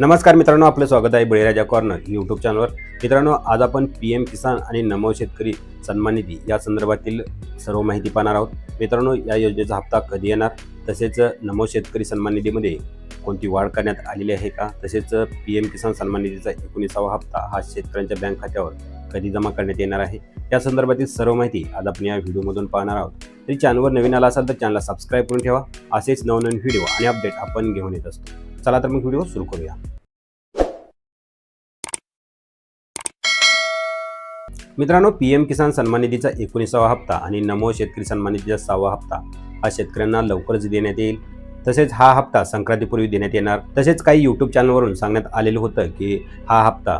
नमस्कार मित्रांनो आपलं स्वागत आहे बळीराजा कॉर्नर यूट्यूब चॅनलवर मित्रांनो आज आपण पी एम किसान आणि नमो शेतकरी सन्मान निधी या संदर्भातील सर्व माहिती पाहणार आहोत. मित्रांनो या योजनेचा हप्ता कधी येणार? तसेच नमो शेतकरी सन्मान निधीमध्ये कोणती वाढ करण्यात आलेली आहे का? तसेच पी एम किसान सन्मान निधीचा एकोणीसावा हप्ता हा शेतकऱ्यांच्या बँक खात्यावर कधी जमा करण्यात येणार आहे? या संदर्भातील सर्व माहिती आज आपण या व्हिडिओमधून पाहणार आहोत. तरी चॅनलवर नवीन आला असाल तर चॅनलला सबस्क्राईब करून ठेवा. असेच नवनवीन व्हिडिओ आणि अपडेट आपण घेऊन येत असतो. चला तर मग व्हिडिओ सुरू करूया. मित्रांनो पी एम किसान सन्मान निधीचा एकोणीसावा हप्ता आणि नमो शेतकरी सन्मान निधीचा सहावा हप्ता हा शेतकऱ्यांना लवकरच देण्यात येईल. तसेच हा हप्ता संक्रांतीपूर्वी देण्यात येणार. तसेच काही यूट्यूब चॅनलवरून सांगण्यात आलेलं होतं की हा हप्ता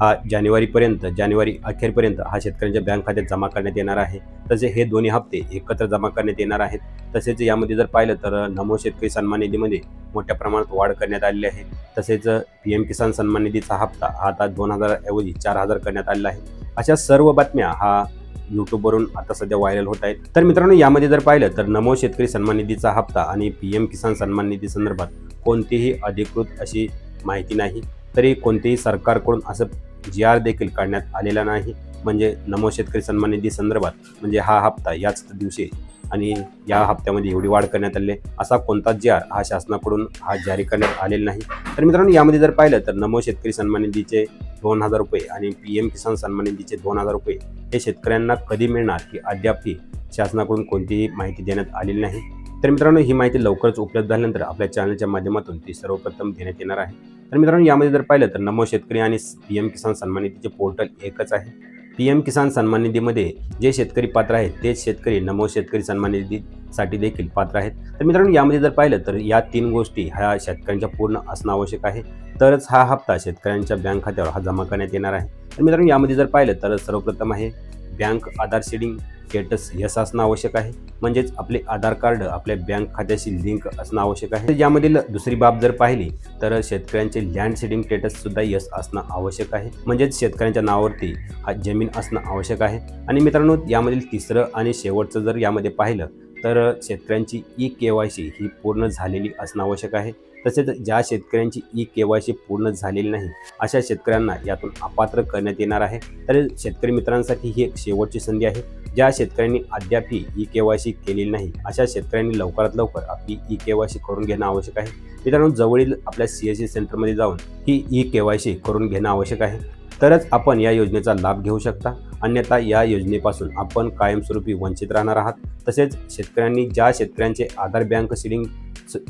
हा जानेवारीपर्यंत जानेवारी अखेरपर्यंत हा शेतकऱ्यांच्या बँक खात्यात जमा करण्यात येणार आहे. तसे हे दोन्ही हप्ते एकत्र जमा करण्यात येणार आहेत. तसेच यामध्ये जर पाहिलं तर नमो शेतकरी सन्मान निधीमध्ये मोठ्या प्रमाणात वाढ करण्यात आलेली आहे. तसेच पी एम किसान सन्मान निधीचा हप्ता हा आता दोन हजारऐवजी चार हजार करण्यात आलेला आहे. अशा सर्व बातम्या हा यूट्यूबवरून आता सध्या व्हायरल होत आहेत. तर मित्रांनो यामध्ये जर पाहिलं तर नमो शेतकरी सन्मान निधीचा हप्ता आणि पी एम किसान सन्मान निधी संदर्भात कोणतीही अधिकृत अशी माहिती नाही. तरी कोणतेही सरकारकडून असं जी आर देखील काढण्यात आलेला नाही. म्हणजे नमो शेतकरी सन्मान निधी संदर्भात म्हणजे हा हप्ता याच दिवशी आणि या हप्त्यामध्ये एवढी वाढ करण्यात आली असा कोणताच जी आर हा शासनाकडून हा जारी करण्यात आलेला नाही. तर मित्रांनो यामध्ये जर पाहिलं तर नमो शेतकरी सन्मान निधीचे दोन हजार रुपये आणि पी एम किसान सन्मान निधीचे दोन हजार रुपये हे शेतकऱ्यांना कधी मिळणार ही अद्यापही शासनाकडून कोणतीही माहिती देण्यात आलेली नाही. तर मित्रांनो ही माहिती लवकरच उपलब्ध झाल्यानंतर आपल्या चॅनलच्या माध्यमातून ती सर्वप्रथम देण्यात येणार आहे. तर मित्रांनो यामध्ये जर पाहिलं तर नमो शेतकरी आणि पी एम किसान सन्मान निधीचे पोर्टल एकच आहे. पी एम किसान सन्मान निधीमध्ये जे शेतकरी पात्र आहेत तेच शेतकरी नमो शेतकरी सन्मान निधीसाठी देखील पात्र आहेत. तर मित्रांनो यामध्ये जर पाहिलं तर या तीन गोष्टी ह्या शेतकऱ्यांच्या पूर्ण असणं आवश्यक आहे. तरच हा हप्ता शेतकऱ्यांच्या बँक खात्यावर हा जमा करण्यात येणार आहे. तर मित्रांनो यामध्ये जर पाहिलं तर सर्वप्रथम आहे bank Aadhaar seeding status yes असणं आवश्यक आहे. म्हणजेच आपले आधार कार्ड आपल्या बँक खात्याशी लिंक असणं आवश्यक आहे. यामधील दुसरी बाब जर पाहिली तर शेतकऱ्यांचे लँड सेडिंग स्टेटस सुद्धा यस असणं आवश्यक आहे. म्हणजेच शेतकऱ्यांच्या नावावरती हा जमीन असणं आवश्यक आहे. आणि मित्रांनो यामधील तिसरं आणि शेवटचं जर यामध्ये पाहिलं तर शेतकऱ्यांची ई के वाय सी ही पूर्ण झालेली असणं आवश्यक आहे. तसेच ज्या शेतकऱ्यांची ई के वाय सी पूर्ण झालेली नाही अशा शेतकऱ्यांना यातून अपात्र करण्यात येणार आहे. तर शेतकरी मित्रांसाठी ही एक शेवटची संधी आहे. ज्या शेतकऱ्यांनी अद्यापही ई के वाय सी केलेली नाही अशा शेतकऱ्यांनी लवकरात लवकर आपली ई के वाय सी करून घेणं आवश्यक आहे. मित्रांनो जवळील आपल्या सी एस सी सेंटरमध्ये जाऊन ही ई के वाय सी करून घेणं आवश्यक आहे. तरच आपण या योजनेचा लाभ घेऊ शकता. अन्यथा या योजनेपासून आपण कायमस्वरूपी वंचित राहणार आहात. तसेच शेतकऱ्यांनी ज्या शेतकऱ्यांचे आधार बँक सिडिंग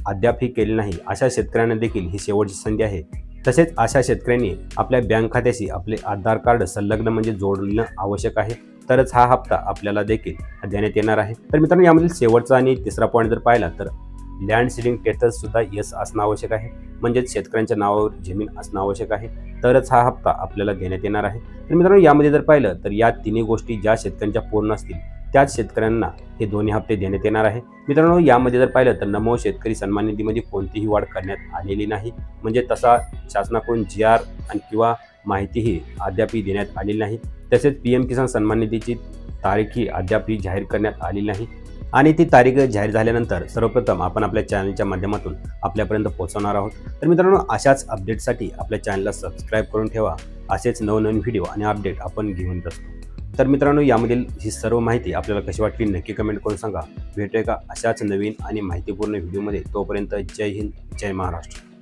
अद्यापही केले नाही अशा शेतकऱ्यांना देखील ही शेवटची संधी आहे. तसेच अशा शेतकऱ्यांनी आपल्या बँक खात्याशी आपले आधार कार्ड संलग्न म्हणजे जोडणं आवश्यक आहे. तरच हा हप्ता आपल्याला देखील देण्यात येणार आहे. तर मित्रांनो यामधील शेवटचा आणि तिसरा पॉईंट जर पाहिला तर लँड सिडिंग टेटस सुद्धा यस असणं आवश्यक आहे. म्हणजेच शेतकऱ्यांच्या नावावर जमीन असणं आवश्यक आहे. तरच हा हप्ता आपल्याला देण्यात येणार आहे. तर मित्रांनो यामध्ये जर पाहिलं तर या तिन्ही गोष्टी ज्या शेतकऱ्यांच्या पूर्ण असतील त्याच शेतकऱ्यांना हे दोन्ही हप्ते देण्यात येणार आहे. मित्रांनो यामध्ये जर पाहिलं तर नमो शेतकरी सन्मान निधीमध्ये कोणतीही वाढ करण्यात आलेली नाही. म्हणजे तसा शासनाकडून जी आर आणि किंवा माहितीही अद्यापही देण्यात आलेली नाही. तसेच पी एम किसान सन्मान निधीची तारीखही अद्यापही जाहीर करण्यात आलेली नाही. आणि ती तारीख जाहीर झाल्यानंतर सर्वप्रथम आपण आपल्या चॅनलच्या माध्यमातून आपल्यापर्यंत पोहोचवणार आहोत. तर मित्रांनो अशाच अपडेटसाठी आपल्या चॅनलला सबस्क्राईब करून ठेवा. असेच नवनवीन व्हिडिओ आणि अपडेट आपण घेऊन असतो तर मित्रांनो यामधील ही सर्व माहिती आपल्याला कशी वाटली नक्की कमेंट करून सांगा. भेटूया का अशाच नवीन आणि माहितीपूर्ण व्हिडिओमध्ये. तोपर्यंत जय हिंद जय महाराष्ट्र.